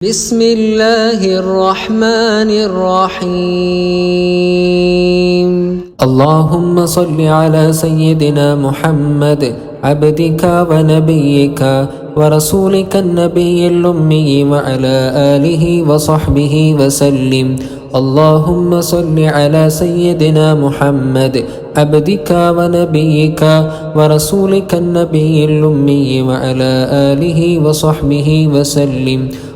بسم الله الرحمن الرحيم اللهم صل على سيدنا محمد عبدك ونبيك ورسولك النبي الأمي وعلى آله وصحبه وسلم اللهم صل على سيدنا محمد عبدك ونبيك ورسولك النبي الأمي وعلى آله وصحبه وسلم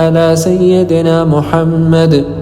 على سيدنا محمد.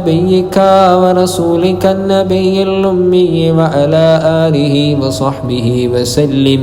نبيك ورسولك النبي الأمي وعلى آله وصحبه وسلم.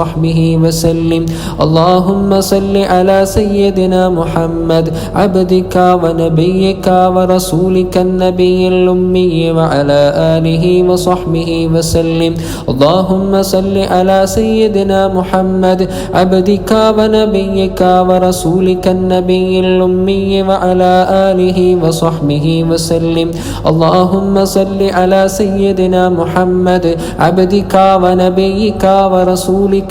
وصحبه وسلم. اللهم صل على سيدنا محمد عبدك ونبيك ورسولك النبي الأمي وعلى آله وصحبه وسلم. اللهم صل على سيدنا محمد عبدك ونبيك ورسولك النبي الأمي وعلى آله وصحبه وسلم. اللهم صل على سيدنا محمد عبدك ونبيك ورسولك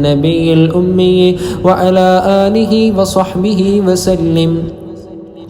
النبي الأمي وعلى آله وصحبه وسلم.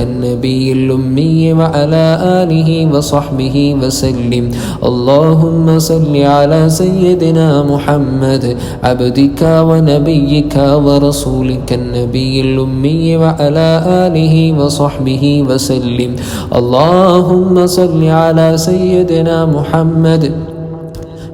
النبي الأمي وعلى آله وصحبه وسلم. اللهم صل على سيدنا محمد عبدك ونبيك ورسولك النبي الأمي وعلى آله وصحبه وسلم. اللهم صل على سيدنا محمد.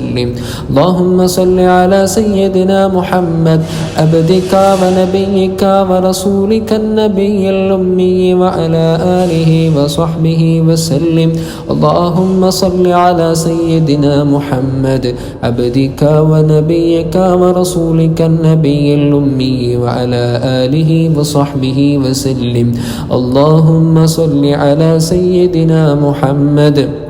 وسلم. اللهم صل على سيدنا محمد عبدك ونبيك ورسولك النبي الأمي وعلى آله وصحبه وسلم. اللهم صل على سيدنا محمد عبدك ونبيك ورسولك النبي الأمي وعلى آله وصحبه وسلم. اللهم صل على سيدنا محمد.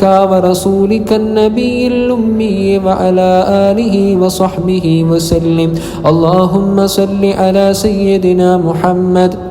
عبدك ورسولك النبي الأمي وعلى آله وصحبه وسلم. اللهم صل على سيدنا محمد.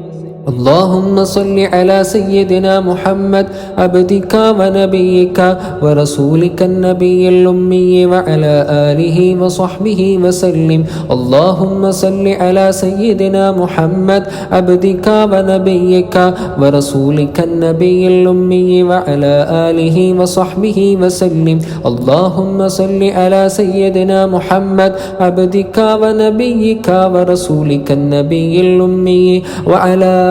اللهم صل على سيدنا محمد عبدك ونبيك ورسولك النبي الأمي وعلى آله وصحبه وسلم. اللهم صل على سيدنا محمد عبدك ونبيك ورسولك النبي الأمي وعلى آله وصحبه وسلم. اللهم صل على سيدنا محمد عبدك ونبيك ورسولك النبي الأمي وعلى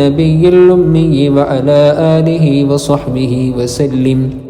النبي الأمي وعلى آله وصحبه وسلم.